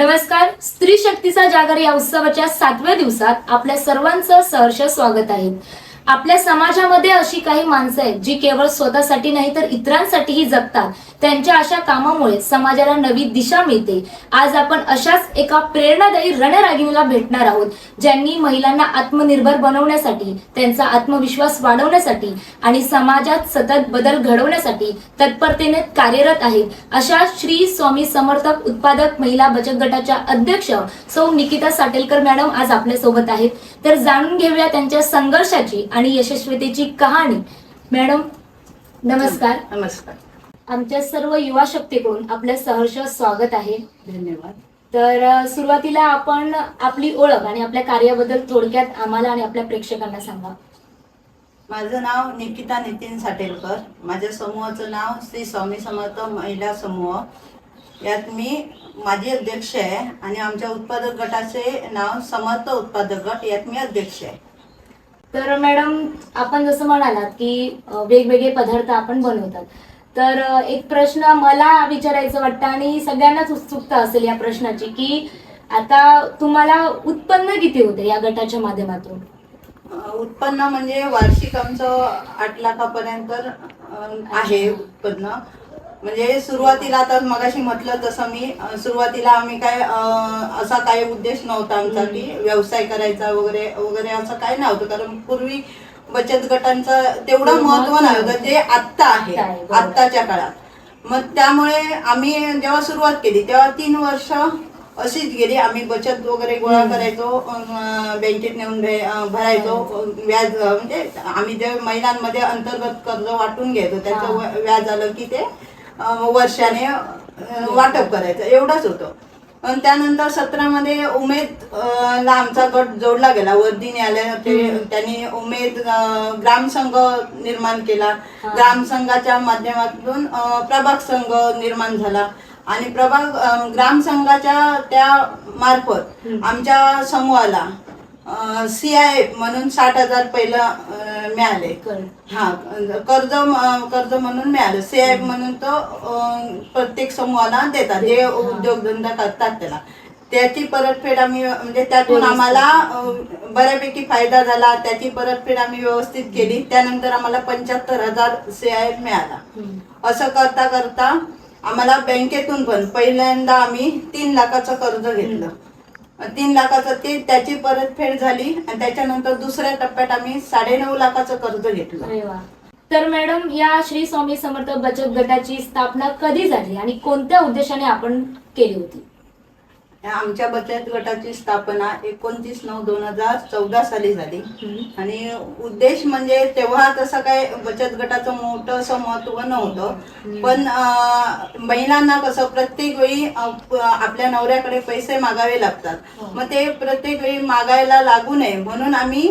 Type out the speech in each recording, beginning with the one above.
नमस्कार स्त्री शक्तीचा जागर या उत्सवाच्या सातव्या दिवसात आपल्या सर्वांचं सहर्ष स्वागत आहे. आपल्या समाजामध्ये अशी काही माणसं आहेत जी केवळ स्वतःसाठी नाही तर इतरांसाठीही जगतात. त्यांच्या अशा कामामुळे समाजाला नवी दिशा मिळते. आज आपण अशाच एका प्रेरणादायी रणरागिणीला भेटणार आहोत ज्यांनी महिलांना आत्मनिर्भर बनवण्यासाठी त्यांचा आत्मविश्वास वाढवण्यासाठी आणि समाजात सतत बदल घडवण्यासाठी तत्परतेने कार्यरत आहेत. अशा श्री स्वामी समर्थक उत्पादक महिला बचत गटाच्या अध्यक्ष सौ निकिता साटेलकर मॅडम आज आपल्यासोबत आहेत. तर जाणून घेऊया त्यांच्या संघर्षाची आणि यशस्वीतेची कहाणी. मॅडम नमस्कार. नमस्कार. आमच्या सर्व युवा शक्तीकडून आपलं सहर्ष स्वागत आहे. धन्यवाद. तर सुरुवातीला आपण आपली ओळख आणि आपल्या कार्याबद्दल थोडक्यात आम्हाला आणि आपल्या प्रेक्षकांना सांगा. माझं नाव निकिता नितीन साटेलकर. माझ्या समूहाचं नाव श्री स्वामी समर्थ महिला समूह. यात मी माझी अध्यक्ष आहे आणि आमच्या उत्पादक गटाचे नाव समर्थ उत्पादक गट. यात मी अध्यक्ष आहे. तर मॅडम आपण जसं म्हणालात की वेगवेगळे पदार्थ आपण बनवतात. तर एक प्रश्न मला विचारायचं वाटतं आणि सगळ्यांनाच उत्सुकता असेल या प्रश्नाची की आता तुम्हाला उत्पन्न किती होते या गटाच्या माध्यमातून? उत्पन्न म्हणजे वार्षिक आमचं आठ लाखापर्यंत आहे उत्पन्न. म्हणजे सुरुवातीला आता मगाशी म्हटलं तसं मी सुरुवातीला आम्ही काय असा काही उद्देश नव्हता आमचा की व्यवसाय करायचा वगैरे वगैरे असं काही नव्हतं. कारण पूर्वी बचत गटांचं तेवढं महत्त्व नव्हतं. जे आत्ता आहे. आत्ताच्या काळात. मग त्यामुळे आम्ही जेव्हा सुरुवात केली तेव्हा तीन वर्ष अशीच गेली. आम्ही बचत वगैरे गोळा करायचो बँकेत नेऊन भरायचो व्याज म्हणजे आम्ही जे महिलांमध्ये अंतर्गत कर्ज वाटून घ्यायचो त्याचं व्याज आलं की ते वर्षाने वाटप करायचं. एवढंच होतं. आणि त्यानंतर सत्रामध्ये उमेद आमचा गट जोडला गेला. वर्दीने आले ते त्यांनी उमेद ग्रामसंघ निर्माण केला. ग्रामसंघाच्या माध्यमातून प्रभाग संघ निर्माण झाला. आणि प्रभाग ग्रामसंघाच्या त्या मार्फत. आमच्या समूहाला सी आय म्हणून साठ हजार पहिलं मिळाले. हा कर्ज कर्ज म्हणून मिळालं. सी आय म्हणून तो प्रत्येक समूहाला देतात. जे. उद्योगधंदा करतात त्याला. त्याची परतफेड आम्ही म्हणजे त्यातून. आम्हाला बऱ्यापैकी फायदा झाला. त्याची परतफेड आम्ही व्यवस्थित केली. त्यानंतर आम्हाला पंच्याहत्तर हजार सी आय मिळाला. असं करता करता आम्हाला बँकेतून पण पहिल्यांदा आम्ही तीन लाखाचं कर्ज घेतलं. तीन लाखाचं ते त्याची परतफेड झाली आणि त्याच्यानंतर दुसऱ्या टप्प्यात आम्ही साडेनऊ लाखाचं कर्ज घेतलं. वा. तर मॅडम या श्री स्वामी समर्थ बचत गटाची स्थापना कधी झाली आणि कोणत्या उद्देशाने आपण केली होती? आमच्या बचत गटाची स्थापना एकोणतीस नऊ दोन हजार चौदा साली झाली. आणि उद्देश म्हणजे तेव्हा तसं काय बचत गटाचं मोठं असं महत्त्व नव्हतं. पण महिलांना कसं प्रत्येक वेळी आपल्या नवऱ्याकडे पैसे मागावे लागतात. हो. मग ते प्रत्येक वेळी मागायला लागू नये. म्हणून आम्ही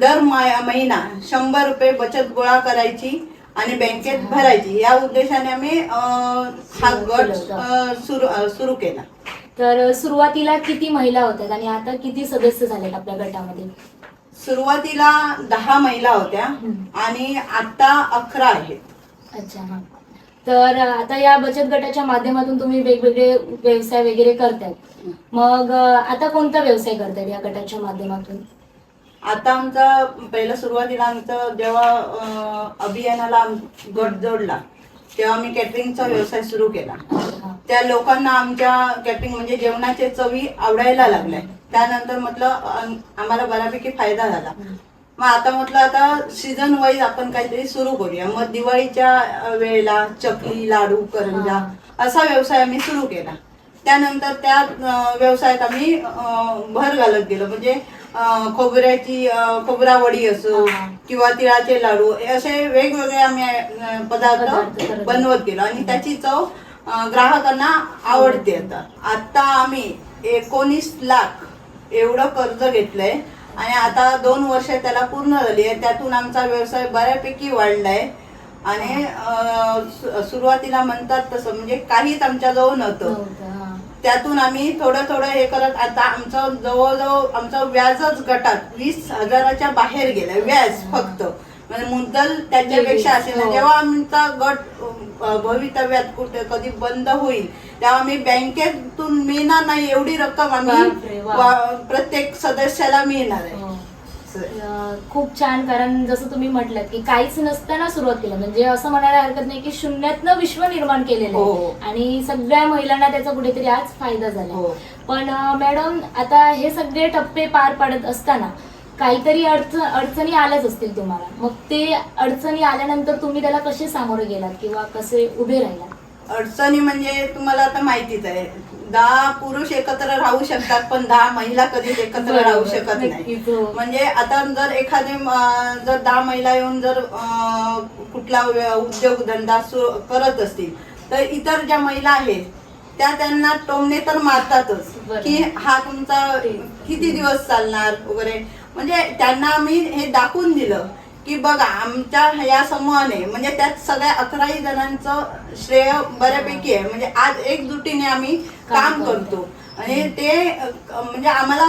दर महिना शंभर रुपये बचत गोळा करायची आणि बँकेत भरायची. या उद्देशाने आम्ही हा गट सुरू सुरू केला. तर सुरुवातीला किती महिला होत्या आणि आता किती सदस्य झालेत आपल्या गटामध्ये? सुरुवातीला दहा महिला होत्या. आणि आता अकरा आहेत. अच्छा हा. तर आता या बचत गटाच्या माध्यमातून तुम्ही वेगवेगळे व्यवसाय वगैरे करताय. मग आता कोणता व्यवसाय करताय या गटाच्या माध्यमातून? आता आमचा पहिलं सुरुवातीला आमचं जेव्हा अभियानाला गट जोडला तेव्हा मी कॅटरिंगचा व्यवसाय सुरू केला. त्या लोकांना आमच्या कॅटरिंग म्हणजे जेवणाचे चवी आवडायला लागल्या. त्यानंतर म्हटलं आम्हाला बऱ्यापैकी फायदा झाला. मग आता म्हटलं आता सीझन वाईज आपण काहीतरी सुरू करूया. मग दिवाळीच्या वेळेला चकली लाडू करंजा असा व्यवसाय आम्ही सुरू केला. त्यानंतर त्या व्यवसायात आम्ही भर घालत गेलो. म्हणजे खोबऱ्याची अं, खोबरा वडी असो हा. किंवा तिळाचे लाडू हे असे वेगवेगळे आम्ही पदार्थ बनवत गेलो आणि त्याची चव अं, ग्राहकांना आवडते आता. आता आम्ही एकोणीस लाख एवढं कर्ज घेतलंय आणि आता दोन वर्ष त्याला पूर्ण झाली आहे. त्यातून आमचा व्यवसाय बऱ्यापैकी वाढलाय. आणि सुरुवातीला म्हणतात तसं म्हणजे काहीच आमच्याजवळ नव्हतं. हा. त्यातून आम्ही थोडं थोडं हे करत आता आमचं जवळजवळ आमचं व्याजच गटात वीस हजाराच्या बाहेर गेलं व्याज फक्त म्हणजे मुद्दल त्याच्यापेक्षा असेल हो. जेव्हा आमचा गट भवितव्यात कुठे कधी बंद होईल तेव्हा आम्ही बँकेतून मिळणार नाही एवढी रक्कम आम्ही प्रत्येक सदस्याला मिळणार आहे हो. आहे. अं, खूप छान कारण जसं तुम्ही म्हटलं की काहीच नसताना सुरुवात केलं. म्हणजे असं म्हणायला हरकत नाही की शून्यातनं विश्व निर्माण केलेलं हो. आहे आणि सगळ्या महिलांना त्याचा कुठेतरी आज फायदा झाला हो. पण अं, मॅडम आता हे सगळे टप्पे पार पाडत असताना काहीतरी अडचण अडचणी आल्याच असतील तुम्हाला. मग ते अडचणी आल्यानंतर तुम्ही त्याला कसे सामोरे गेलात किंवा कसे उभे राहिलात? अडचणी म्हणजे तुम्हाला आता माहितीच आहे. दहा पुरुष एकत्र राहू शकतात पण दहा महिला कधीच एकत्र राहू शकत नाही हो. म्हणजे आता जर एखादी जर दहा महिला येऊन जर कुठला उद्योग धंदा सु- करत असतील तर इतर ज्या महिला आहेत त्या त्यांना टोमणे तर मारतातच. की हा तुमचा किती दिवस चालणार वगैरे म्हणजे त्यांना आम्ही हे दाखवून दिलं की बघा आमच्या ह्या समूहाने म्हणजे त्यात सगळ्या अकराही जणांचं श्रेय बऱ्यापैकी आहे म्हणजे आज एकजुटीने आम्ही काम करतो. आणि ते म्हणजे आम्हाला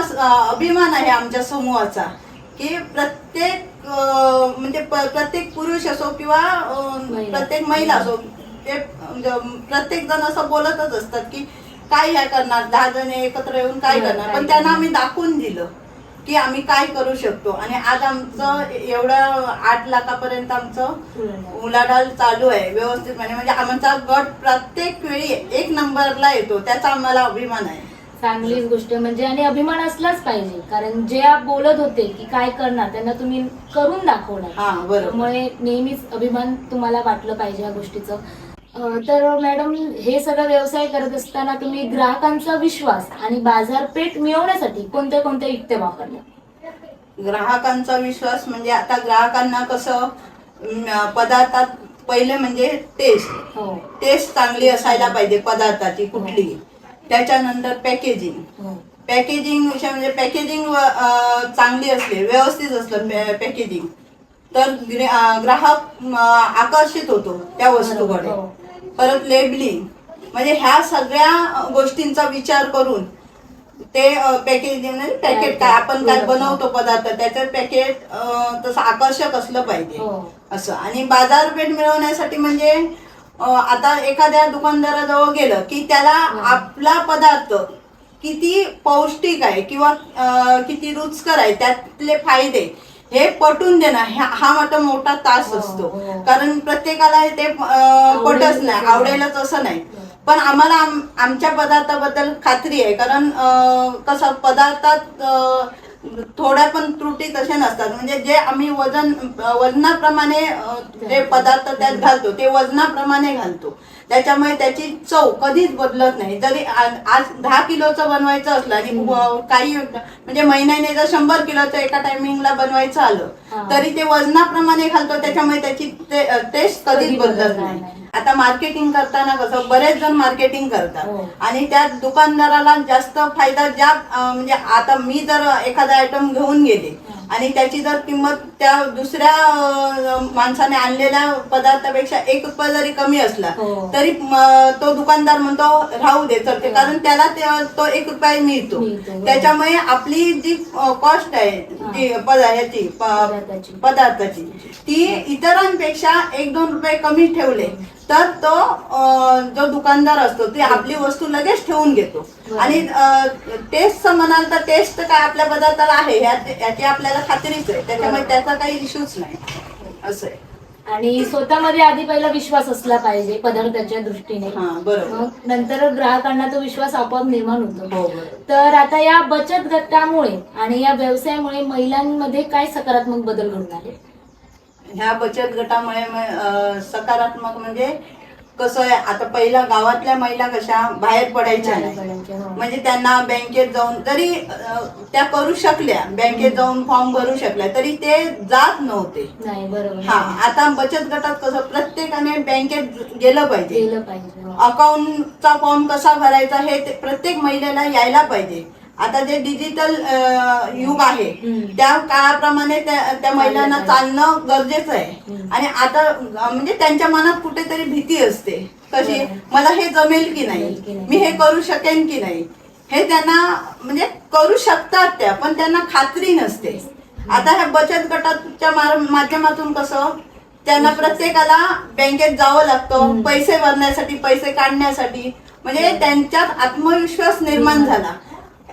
अभिमान आहे आमच्या समूहाचा की प्रत्येक म्हणजे प्रत्येक पुरुष असो किंवा. प्रत्येक महिला असो ते म्हणजे प्रत्येक जण असं बोलतच असतात की काय ह्या करणार दहा जण एकत्र येऊन काय हो, करणार पण त्यांना. आम्ही दाखवून दिलं की आम्ही काय करू शकतो. आणि आज आमचं एवढं आठ लाखापर्यंत आमचं उलाढाल. चालू आहे. व्यवस्थितपणे म्हणजे आमचा गट प्रत्येक वेळी एक नंबरला येतो. त्याचा आम्हाला अभिमान आहे. चांगलीच गोष्ट म्हणजे आणि अभिमान असलाच पाहिजे. कारण जे आप बोलत होते की काय करणार त्यांना तुम्ही करून दाखवणार. हा बरोबर. त्यामुळे नेहमीच अभिमान तुम्हाला वाटलं पाहिजे या गोष्टीचं. तर मॅडम हे सगळं व्यवसाय करत असताना तुम्ही ग्राहकांचा विश्वास आणि बाजारपेठ मिळवण्यासाठी कोणत्या कोणत्या युक्त्या वापरल्या? ग्राहकांचा विश्वास म्हणजे आता ग्राहकांना कसं पदार्थात पहिले म्हणजे टेस्ट हो. टेस्ट चांगली असायला पाहिजे पदार्थाची कुठली. त्याच्यानंतर पॅकेजिंग हो. पॅकेजिंग विषय म्हणजे पॅकेजिंग चांगली असली व्यवस्थित असलं पॅकेजिंग तर ग्राहक आकर्षित होतो त्या वस्तूकडे. हो. परत लेबलिंग म्हणजे ह्या सगळ्या गोष्टींचा विचार करून ते म्हणजे पॅकेट काय आपण काय बनवतो पदार्थ त्याचं पॅकेट तसं आकर्षक असलं पाहिजे. हो. असं. आणि बाजारपेठ मिळवण्यासाठी म्हणजे आता एखाद्या दुकानदाराजवळ गेलं की त्याला आपला पदार्थ किती पौष्टिक आहे किंवा किती रुचकर आहे त्यातले फायदे हे पटवून देणं हा मोठा मोठा तास हो, असतो. हो. कारण प्रत्येकाला ते पटच नाही आवडेलच असं नाही. पण आम्हाला आम- आमच्या पदार्थाबद्दल खात्री आहे. कारण कसं पदार्थात थोड्या पण त्रुटी तशा नसतात. म्हणजे जे आम्ही वजन वजनाप्रमाणे जे पदार्थ त्यात घालतो ते वजनाप्रमाणे घालतो. त्याच्यामुळे त्याची चव कधीच बदलत नाही जरी आज दहा किलोचं बनवायचं असलं आणि काही म्हणजे महिन्याने जर शंभर किलोचं एका टायमिंगला बनवायचं हा. आलं तरी ते वजनाप्रमाणे घालतो त्याच्यामुळे त्याची टेस्ट कधी कधीच बदलत नाही. आता मार्केटिंग करताना कसं बरेच जण मार्केटिंग हो. करतात आणि त्या दुकानदाराला जास्त फायदा ज्या म्हणजे आता मी जर एखादा आयटम घेऊन गेले आणि त्याची जर किंमत त्या दुसऱ्या माणसाने आणलेल्या पदार्थापेक्षा एक रुपया जरी कमी असला हो. तरी तो दुकानदार म्हणतो राहू दे तर ते हो. कारण त्याला ते- एक रुपया मिळतो. त्याच्यामुळे आपली जी कॉस्ट आहे जी पदा- याची प- पदार्थाची. पदार्थाची ती इतरांपेक्षा एक दोन रुपये कमी ठेवले तर तो जो दुकानदार असतो ते आपली वस्तू लगेच ठेवून घेतो. आणि टेस्ट म्हणाल तर टेस्ट काय आपल्या पदार्थाला आहे याची आपल्याला खात्रीच आहे. त्याच्यामुळे. त्याचा काही इश्यूच नाही. असं आहे. आणि स्वतःमध्ये आधी पहिला विश्वास असला पाहिजे पदार्थाच्या दृष्टीने. मग नंतर ग्राहकांना तो विश्वास आपोआप निर्माण होतो. हो तर आता या बचत गटामुळे आणि या व्यवसायामुळे महिलांमध्ये काय सकारात्मक बदल घडून आले? ह्या बचत गटामुळे सकारात्मक म्हणजे कसं आहे आता पहिला गावातल्या महिला कशा बाहेर पडायच्या हो. म्हणजे त्यांना बँकेत जाऊन अं, त्या करू शकल्या बँकेत जाऊन फॉर्म भरू शकल्या तरी ते जात नव्हते. हा आता बचत गटात कसं प्रत्येकाने बँकेत गेलं पाहिजे. हो. अकाउंटचा फॉर्म कसा भरायचा हे प्रत्येक महिलेला यायला पाहिजे. आता जे डिजिटल युग आहे. त्या काळाप्रमाणे त्या महिलांना. चालणं गरजेचं आहे. आणि आता म्हणजे त्यांच्या मनात कुठेतरी भीती असते. कशी. मला हे जमेल की नाही. मी हे करू शकेन की नाही? हे त्यांना म्हणजे करू शकतात त्या पण त्यांना खात्री नसते. आता ह्या बचत गटाच्या माध्यमातून कसं? त्यांना प्रत्येकाला बँकेत जावं लागतं. पैसे भरण्यासाठी पैसे काढण्यासाठी. म्हणजे त्यांच्यात आत्मविश्वास निर्माण झाला.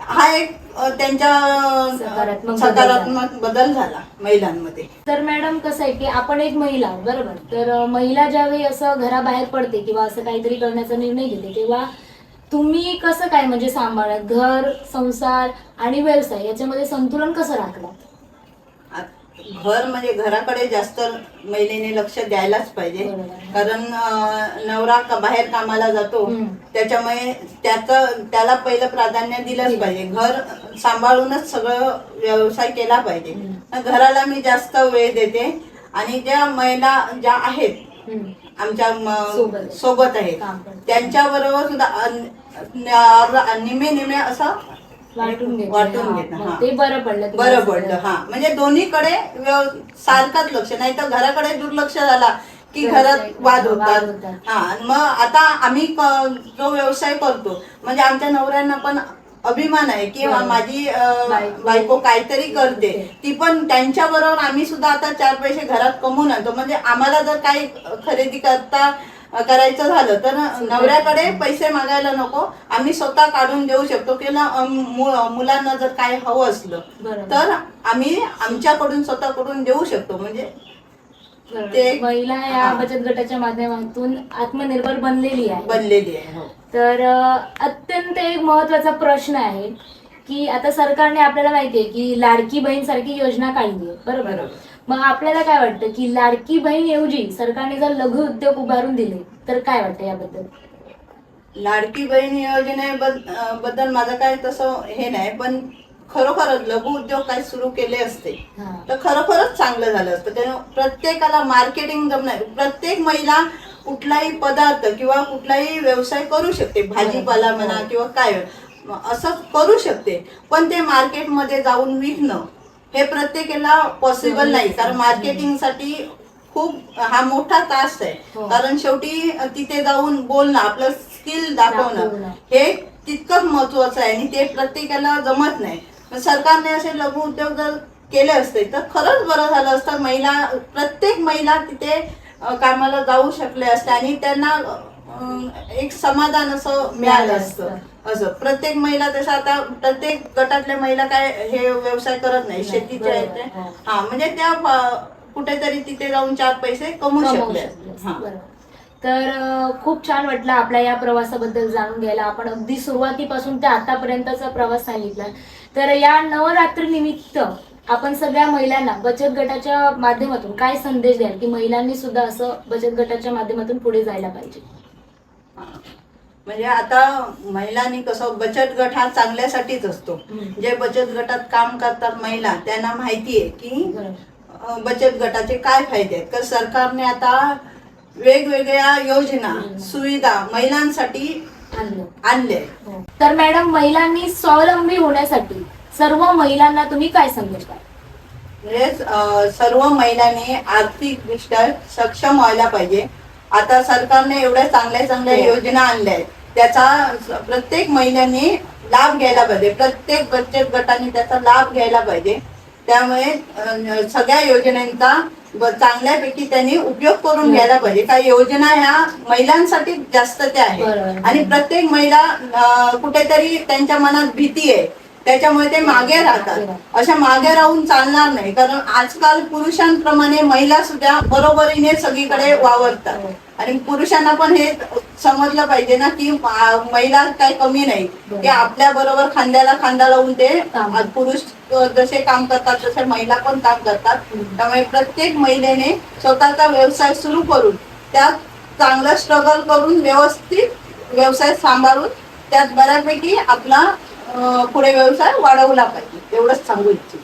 हा एक त्यांच्या सकारात्मक बदल झाला महिलांमध्ये. तर मॅडम कसं आहे की आपण एक महिला बरोबर? तर महिला ज्यावेळी असं घराबाहेर पडते किंवा असं काहीतरी करण्याचा निर्णय घेते तेव्हा तुम्ही कसं काय म्हणजे सांभाळत? घर संसार आणि व्यवसाय याच्यामध्ये संतुलन कसं राखलं घर म्हणजे घराकडे जास्त महिलेने लक्ष द्यायलाच पाहिजे. कारण नवरा का- बाहेर कामाला जातो. त्याच्यामुळे त्याचं त्याला पहिलं प्राधान्य दिलंच दिलं. पाहिजे घर सांभाळूनच सगळं व्यवसाय केला पाहिजे. घराला मी जास्त वेळ देते आणि ज्या महिला ज्या आहेत. आमच्यासोबत. आहेत. त्यांच्याबरोबर सुद्धा निमे निमे असं वाटून घेतलं. वाटून हा, घेतलं मग हा. ते बरं पडलं तुम्हाला बरं पडलं सगळं. हा म्हणजे दोन्हीकडे व्यव- सारखाच लक्ष नाही तर घराकडे दुर्लक्ष झाला की घरात वाद वाद होतात होतात. हा आणि मग आता आम्ही क- जो व्यवसाय करतो म्हणजे आमच्या नवऱ्यांना पण अभिमान आहे की बरोबर. माझी अं, बायको- बायको काहीतरी करते करते. ती पण त्यांच्या बरोबर आम्ही सुद्धा आता चार पैसे घरात कमवून आणतो म्हणजे आम्हाला जर काही खरेदी करता करायचं झालं तर नवऱ्याकडे पैसे मागायला नको आम्ही स्वतः काढून देऊ शकतो किंवा मुलांना जर काय हवं असलं. तर आम्ही आमच्याकडून स्वतःकडून देऊ शकतो म्हणजे. ते- महिला या. बचत गटाच्या माध्यमातून आत्मनिर्भर बनलेली आहे बनलेली आहे हो. तर अत्यंत एक महत्त्वाचा प्रश्न आहे की आता सरकारने आपल्याला माहितीये की लाडकी बहीण सारखी योजना काढली आहे बरोबर. मग आपल्याला काय वाटतं की लाडकी बहीण ऐवजी सरकारने जर लघु उद्योग उभारून दिले तर काय वाटतं याबद्दल? लाडकी बहीण योजनेबद्दल माझं काय तसं हे नाही पण खरोखरच लघु उद्योग काय सुरू केले असते हा. तर खरोखरच चांगलं झालं असतं. कारण प्रत्येकाला मार्केटिंग जमणार प्रत्येक महिला कुठलाही पदार्थ किंवा कुठलाही व्यवसाय करू शकते भाजीपाला म्हणा किंवा काय असं करू शकते. पण ते मार्केटमध्ये जाऊन विकणं हे प्रत्येकाला पॉसिबल नाही. कारण मार्केटिंगसाठी खूप हा मोठा तास आहे. हो. कारण शेवटी तिथे जाऊन बोलणं आपलं स्किल दाखवणं. हे तितकंच महत्वाचं आहे. आणि ते प्रत्येकाला जमत नाही. सरकारने असे लघु उद्योग जर केले असते तर खरंच बरं झालं असतं. महिला प्रत्येक महिला तिथे कामाला जाऊ शकले असते. आणि त्यांना एक समाधान असं मिळालं असतं. असं. प्रत्येक महिला तसं आता प्रत्येक गटातल्या महिला काय हे व्यवसाय करत नाही बरोबर, येते हो. हा म्हणजे त्या कुठेतरी तिथे जाऊन चार पैसे कमवू शकले. हा. तर खूप छान वाटलं आपल्या या प्रवासाबद्दल जाणून घ्यायला. आपण अगदी सुरुवातीपासून ते आतापर्यंतचा प्रवास सांगितला. तर या नवरात्री निमित्त आपण सगळ्या महिलांना बचत गटाच्या माध्यमातून काय संदेश द्याल? की महिलांनी सुद्धा असं बचत गटाच्या माध्यमातून पुढे जायला पाहिजे. म्हणजे आता महिलांनी कसं बचत गट हा चांगल्यासाठीच असतो. जे बचत गटात काम करतात महिला त्यांना माहिती आहे की बचत गटाचे काय फायदे आहेत तर सरकारने आता वेगवेगळ्या योजना. सुविधा महिलांसाठी आणलं. हो. तर मॅडम महिलांनी स्वावलंबी होण्यासाठी सर्व महिलांना तुम्ही काय द्याल म्हणजे सर्व महिलांनी आर्थिकदृष्ट्या सक्षम व्हायला पाहिजे आता सरकारने एवढ्या चांगल्या चांगल्या हो. योजना आणल्या आहेत त्याचा प्रत्येक महिलांनी लाभ घ्यायला पाहिजे प्रत्येक बचत गटाने त्याचा लाभ घ्यायला पाहिजे त्यामुळे सगळ्या योजनांचा चांगल्यापैकी त्यांनी उपयोग करून हो. घ्यायला पाहिजे काही योजना ह्या महिलांसाठी जास्त त्या आहेत. आणि प्रत्येक महिला कुठेतरी त्यांच्या मनात भीती आहे त्याच्यामुळे ते मागे राहतात. अशा मागे राहून चालणार नाही. कारण आजकाल पुरुषांप्रमाणे महिला सुद्धा बरोबरीने सगळीकडे वावरतात. आणि पुरुषांना पण हे समजलं पाहिजे ना की महिला काही कमी नाही. ते आपल्या बरोबर खांद्याला खांदा लावून ते पुरुष जसे काम करतात तसे महिला पण काम करतात. त्यामुळे प्रत्येक महिलेने स्वतःचा व्यवसाय सुरू करून त्यात चांगलं स्ट्रगल करून व्यवस्थित व्यवसाय सांभाळून त्यात बऱ्यापैकी आपला पुढे व्यवसाय वाढवला पाहिजे एवढंच सांगू इच्छित.